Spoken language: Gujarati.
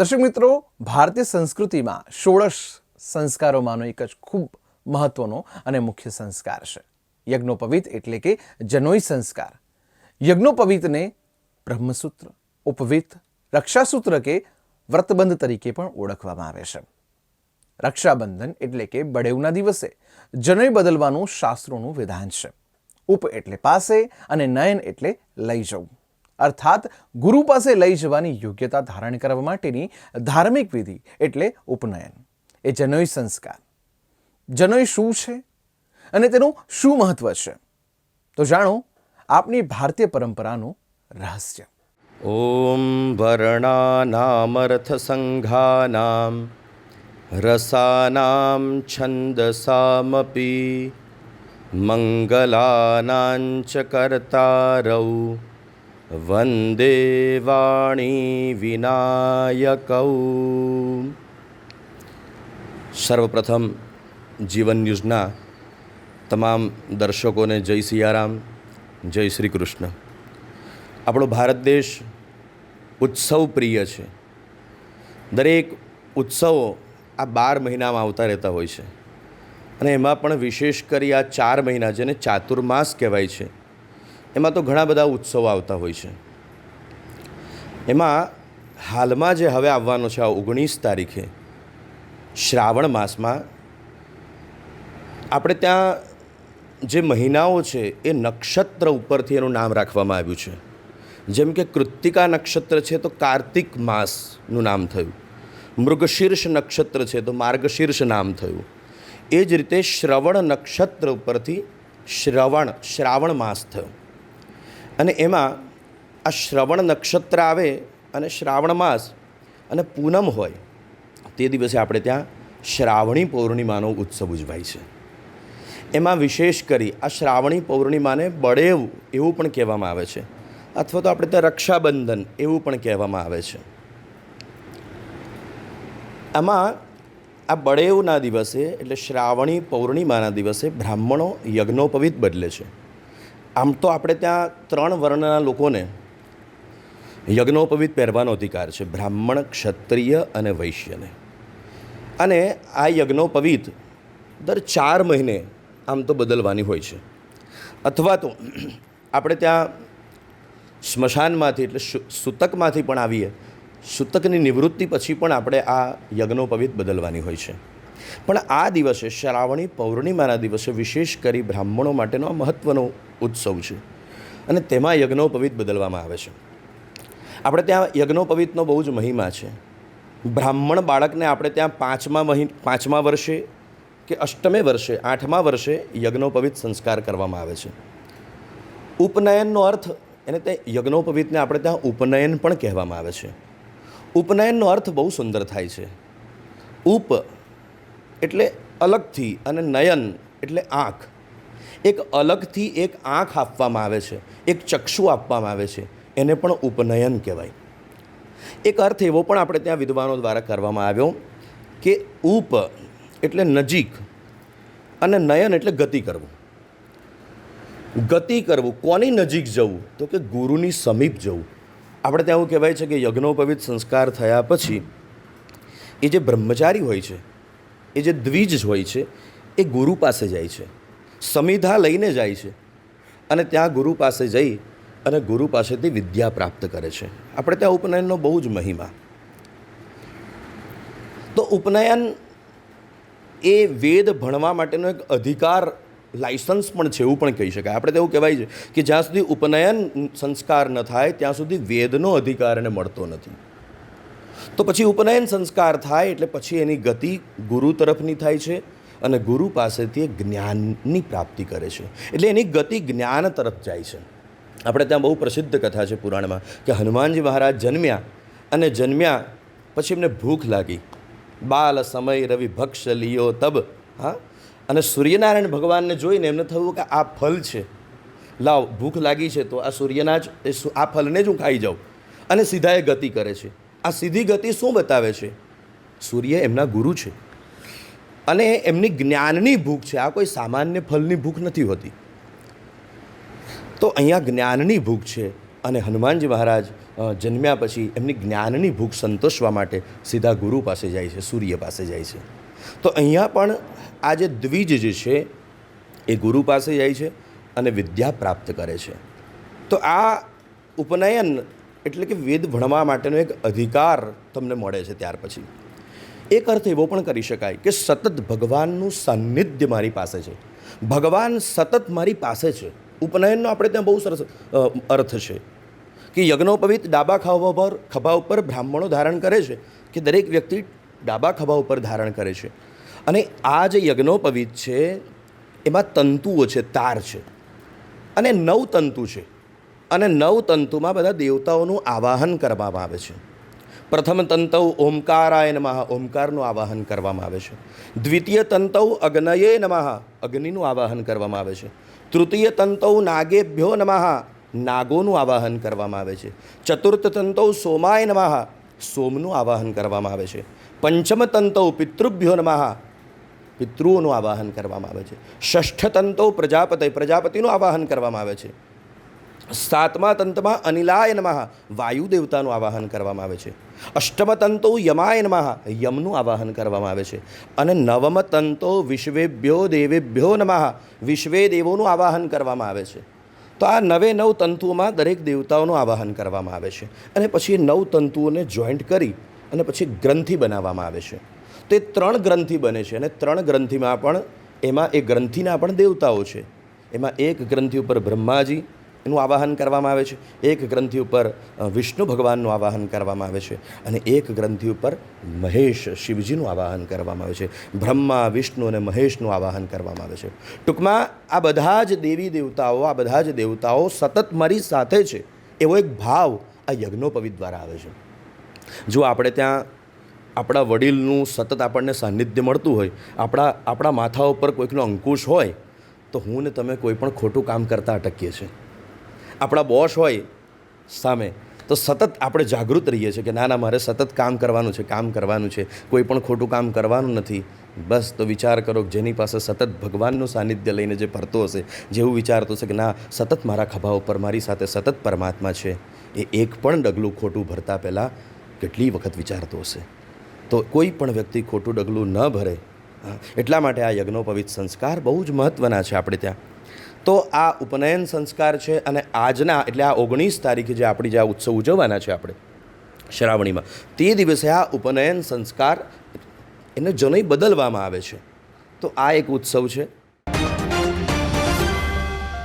દર્શક મિત્રો, ભારતીય સંસ્કૃતિમાં ષોડશ સંસ્કારોમાંનો એક જ ખૂબ મહત્વનો અને મુખ્ય સંસ્કાર છે. યજ્ઞોપવિત એટલે કે જનોઈ સંસ્કાર. યજ્ઞોપવિતને બ્રહ્મસૂત્ર, ઉપવિત, રક્ષાસૂત્ર કે વ્રતબંધ તરીકે પણ ઓળખવામાં આવે છે. રક્ષાબંધન એટલે કે બળેવના દિવસે જનોઈ બદલવાનું શાસ્ત્રોનું વિધાન છે. ઉપ એટલે પાસે અને નયન એટલે લઈ જવું. અર્થાત ગુરુ પાસે લઈ જવાની યોગ્યતા ધારણ કરવા માટેની ધાર્મિક વિધિ એટલે ઉપનયન. એ જનોય સંસ્કાર. જનોય શું છે? અને તેનું શું મહત્વ છે? તો જાણો, આપની ભારતીય પરંપરાનું રહસ્ય. ઓમ વર્ણાનામર્થસંઘાનામ, રસાનામ છંદસામપી મંગલાનાંચ કર્તારૌ વંદે વાણી વિનાયકૌ. સર્વપ્રથમ જીવન ન્યૂઝના તમામ દર્શકોને જય સિયારામ, જય શ્રી કૃષ્ણ. આપણો ભારત દેશ ઉત્સવ પ્રિય છે. દરેક ઉત્સવો આ બાર મહિનામાં આવતા રહેતા હોય છે. અને એમાં પણ વિશેષ કરી આ ચાર મહિના જેને ચાતુર્માસ કહેવાય છે. એમાં તો ઘણા બધા ઉત્સવો આવતા હોય છે. એમાં હાલમાં જે હવે આવવાનો છે, આ ઓગણીસ તારીખે, શ્રાવણ માસમાં આપણે ત્યાં જે મહિનાઓ છે, એ નક્ષત્ર ઉપરથી એનું નામ રાખવામાં આવ્યું છે. જેમ કે કૃત્તિકા નક્ષત્ર છે, તો કાર્તિક માસનું નામ થયું. મૃગશીર્ષ નક્ષત્ર છે, તો માર્ગશીર્ષ નામ થયું. એ જ રીતે શ્રવણ નક્ષત્ર ઉપરથી શ્રવણ, શ્રાવણ માસ થયો. અને એમાં આ શ્રવણ નક્ષત્ર આવે અને શ્રાવણ માસ અને પૂનમ હોય, તે દિવસે આપણે ત્યાં શ્રાવણી પૌર્ણિમાનો ઉત્સવ ઉજવાય છે. એમાં વિશેષ કરી આ શ્રાવણી પૌર્ણિમાને બળેવ એવું પણ કહેવામાં આવે છે, અથવા તો આપણે ત્યાં રક્ષાબંધન એવું પણ કહેવામાં આવે છે. આમાં આ બળેવના દિવસે એટલે શ્રાવણી પૌર્ણિમાના દિવસે બ્રાહ્મણો યજ્ઞોપવિત બદલે છે. આમ તો આપણે ત્યાં ત્રણ વર્ણના લોકોને યજ્ઞોપવિત પહેરવાનો અધિકાર છે, બ્રાહ્મણ, ક્ષત્રિય અને વૈશ્યને. અને આ યજ્ઞોપવિત દર ચાર મહિને આમ તો બદલવાની હોય છે. અથવા તો આપણે ત્યાં સ્મશાનમાંથી એટલે સૂતકમાંથી પણ આવીએ, સૂતકની નિવૃત્તિ પછી પણ આપણે આ યજ્ઞોપવિત બદલવાની હોય છે. પણ આ દિવસે શ્રાવણી પૌર્ણિમાના દિવસે વિશેષ કરી બ્રાહ્મણો માટેનો આ મહત્ત્વનો ઉત્સવ છે. અને તેમાં યજ્ઞોપવિત બદલવામાં આવે છે. આપણે ત્યાં યજ્ઞોપવિતનો બહુ જ મહિમા છે. બ્રાહ્મણ બાળકને આપણે ત્યાં પાંચમા મહિ, પાંચમા વર્ષે કે અષ્ટમે વર્ષે, આઠમા વર્ષે યજ્ઞોપવિત સંસ્કાર કરવામાં આવે છે. ઉપનયનનો અર્થ એને તે યજ્ઞોપવિતને આપણે ત્યાં ઉપનયન પણ કહેવામાં આવે છે. ઉપનયનનો અર્થ બહુ સુંદર થાય છે. ઉપ એટલે અલગથી અને નયન એટલે આંખ. એક અલગથી એક આંખ આપવામાં આવે છે, એક ચક્ષુ આપવામાં આવે છે, એને પણ ઉપનયન કહેવાય. એક અર્થ એવો પણ આપણે ત્યાં વિદ્વાનો દ્વારા કરવામાં આવ્યો કે ઉપ એટલે નજીક અને નયન એટલે ગતિ કરવું. ગતિ કરવું, કોની નજીક જવું? તો કે ગુરુની સમીપ જવું. આપણે ત્યાં એવું કહેવાય છે કે યજ્ઞોપવિત સંસ્કાર થયા પછી એ જે બ્રહ્મચારી હોય છે, એ જે દ્વિજ હોય છે, એ ગુરુ પાસે જાય છે. સમિધા લઈને જાય છે. અને ત્યાં ગુરુ પાસે જઈ અને ગુરુ પાસેથી વિદ્યા પ્રાપ્ત કરે છે. આપણે ત્યાં ઉપનયનનો બહુ જ મહિમા. તો ઉપનયન એ વેદ ભણવા માટેનો એક અધિકાર લાયસન્સ પણ છે એવું પણ કહી શકાય. આપણે તો એવું કહેવાય છે કે જ્યાં સુધી ઉપનયન સંસ્કાર ન થાય, ત્યાં સુધી વેદનો અધિકાર એને મળતો નથી. તો પછી ઉપનયન સંસ્કાર થાય એટલે પછી એની ગતિ ગુરુ તરફની થાય છે. અને ગુરુ પાસેથી એ જ્ઞાનની પ્રાપ્તિ કરે છે. એટલે એની ગતિ જ્ઞાન તરફ જાય છે. આપણે ત્યાં બહુ પ્રસિદ્ધ કથા છે પુરાણમાં કે હનુમાનજી મહારાજ જન્મ્યા અને જન્મ્યા પછી એમને ભૂખ લાગી. બાલ સમય રવિ ભક્ષ લિયો તબ. હા? અને સૂર્યનારાયણ ભગવાનને જોઈને એમને થયું કે આ ફલ છે. લાવ, ભૂખ લાગી છે તો આ સૂર્યના જ આ ફલને જ હું ખાઈ જાઉં. અને સીધા એ ગતિ કરે છે. આ સીધી ગતિ શું બતાવે છે? સૂર્ય એમના ગુરુ છે. અને એમની જ્ઞાનની ભૂખ છે. આ કોઈ સામાન્ય ફલની ભૂખ નથી હોતી. તો અહીંયા જ્ઞાનની ભૂખ છે અને હનુમાનજી મહારાજ જન્મ્યા પછી એમની જ્ઞાનની ભૂખ સંતોષવા માટે સીધા ગુરુ પાસે જાય છે, સૂર્ય પાસે જાય છે. તો અહીંયા પણ આ જે દ્વિજ જે છે એ ગુરુ પાસે જાય છે અને વિદ્યા પ્રાપ્ત કરે છે. તો આ ઉપનયન એટલે કે વેદ ભણવા માટેનો એક અધિકાર તમને મળે છે ત્યાર પછી. એક અર્થ એવો પણ કરી શકાય કે સતત ભગવાનનું સાનિધ્ય મારી પાસે છે. ભગવાન સતત મારી પાસે છે. ઉપનયનનો આપણે ત્યાં બહુ સરસ અર્થ છે કે યજ્ઞોપવિત ડાબા ખાવા પર ખભા ઉપર બ્રાહ્મણો ધારણ કરે છે કે દરેક વ્યક્તિ ડાબા ખભા ઉપર ધારણ કરે છે. અને આ જે યજ્ઞોપવિત છે, એમાં તંતુઓ છે, તાર છે. અને નવ તંતુ છે. અને નવ તંતુમાં બધા દેવતાઓનું આવાહન કરવામાં આવે છે. પ્રથમ તંતૌ ઓમકારાય નમઃ. ઓમકારનું આવાહન કરવામાં આવે છે. દ્વિતીય તંતૌ અગ્નયે નમઃ. અગ્નિનું આવાહન કરવામાં આવે છે. તૃતીય તંતૌ નાગેભ્યો નમઃ. નાગોનું આવાહન કરવામાં આવે છે. ચતુર્થ તંતૌ સોમાય નમઃ. સોમનું આવાહન કરવામાં આવે છે. પંચમ તંતૌ પિતૃભ્યો નમઃ. પિતૃઓનું આવાહન કરવામાં આવે છે. ષષ્ઠ તંતવ પ્રજાપતિ પ્રજાપતિનું આવાહન કરવામાં આવે છે. સાતમા તંતમાં અનિલાય વાયુ દેવતાનું આવાહન કરવામાં આવે છે. અષ્ટમ તંતો યમાય યમનું આવાહન કરવામાં આવે છે. અને નવમ તંતો વિશ્વેભ્યો દેવેભ્યો નમઃ, વિશ્વે દેવોનું આવાહન કરવામાં આવે છે. તો આ નવે નવ તંતુઓમાં દરેક દેવતાઓનું આવાહન કરવામાં આવે છે. અને પછી નવ તંતુઓને જોઈન્ટ કરી અને પછી ગ્રંથિ બનાવવામાં આવે છે. તે ત્રણ ગ્રંથિ બને છે અને ત્રણ ગ્રંથિમાં પણ એમાં એ ગ્રંથિના પણ દેવતાઓ છે. એમાં એક ગ્રંથિ ઉપર બ્રહ્માજી એનું આવાહન કરવામાં આવે છે. એક ગ્રંથિ ઉપર વિષ્ણુ ભગવાનનું આવાહન કરવામાં આવે છે અને એક ગ્રંથિ ઉપર મહેશ શિવજીનું આવાહન કરવામાં આવે છે. બ્રહ્મા, વિષ્ણુ અને મહેશનું આવાહન કરવામાં આવે છે. ટૂંકમાં આ બધા જ દેવી દેવતાઓ, આ બધા જ દેવતાઓ સતત મારી સાથે છે. એવો એક ભાવ આ યજ્ઞોપવિત દ્વારા આવે છે. જો આપણે ત્યાં આપણા વડીલનું સતત આપણને સાનિધ્ય મળતું હોય, આપણા આપણા માથા ઉપર કોઈકનો અંકુશ હોય, તો હું ને તમે કોઈ પણ ખોટું કામ કરતાં અટકીએ છીએ. આપણા બોસ હોય સામે, તો સતત આપણે જાગૃત રહીએ છીએ કે ના ના, મારે સતત કામ કરવાનું છે, કામ કરવાનું છે. કોઈ પણ ખોટું કામ કરવાનું નથી. બસ, તો વિચાર કરો જેની પાસે સતત ભગવાનનું સાનિધ્ય લઈને જે ફરતો હશે, જેવું વિચારતો હશે કે ના, સતત મારા ખભા ઉપર મારી સાથે સતત પરમાત્મા છે. એ એક પણ ડગલું ખોટું ભરતા પહેલાં કેટલી વખત વિચારતો હશે. તો કોઈ પણ વ્યક્તિ ખોટું ડગલું ન ભરે. એટલા માટે આ યજ્ઞોપવિત સંસ્કાર બહુ જ મહત્ત્વના છે આપણે ત્યાં. તો આ ઉપનયન સંસ્કાર છે અને આજના, એટલે આ ઓગણીસ તારીખે જે આપણી જે આ ઉત્સવ ઉજવવાના છે આપણે, શ્રાવણીમાં, તે દિવસે આ ઉપનયન સંસ્કાર એને જનય બદલવામાં આવે છે. તો આ એક ઉત્સવ છે.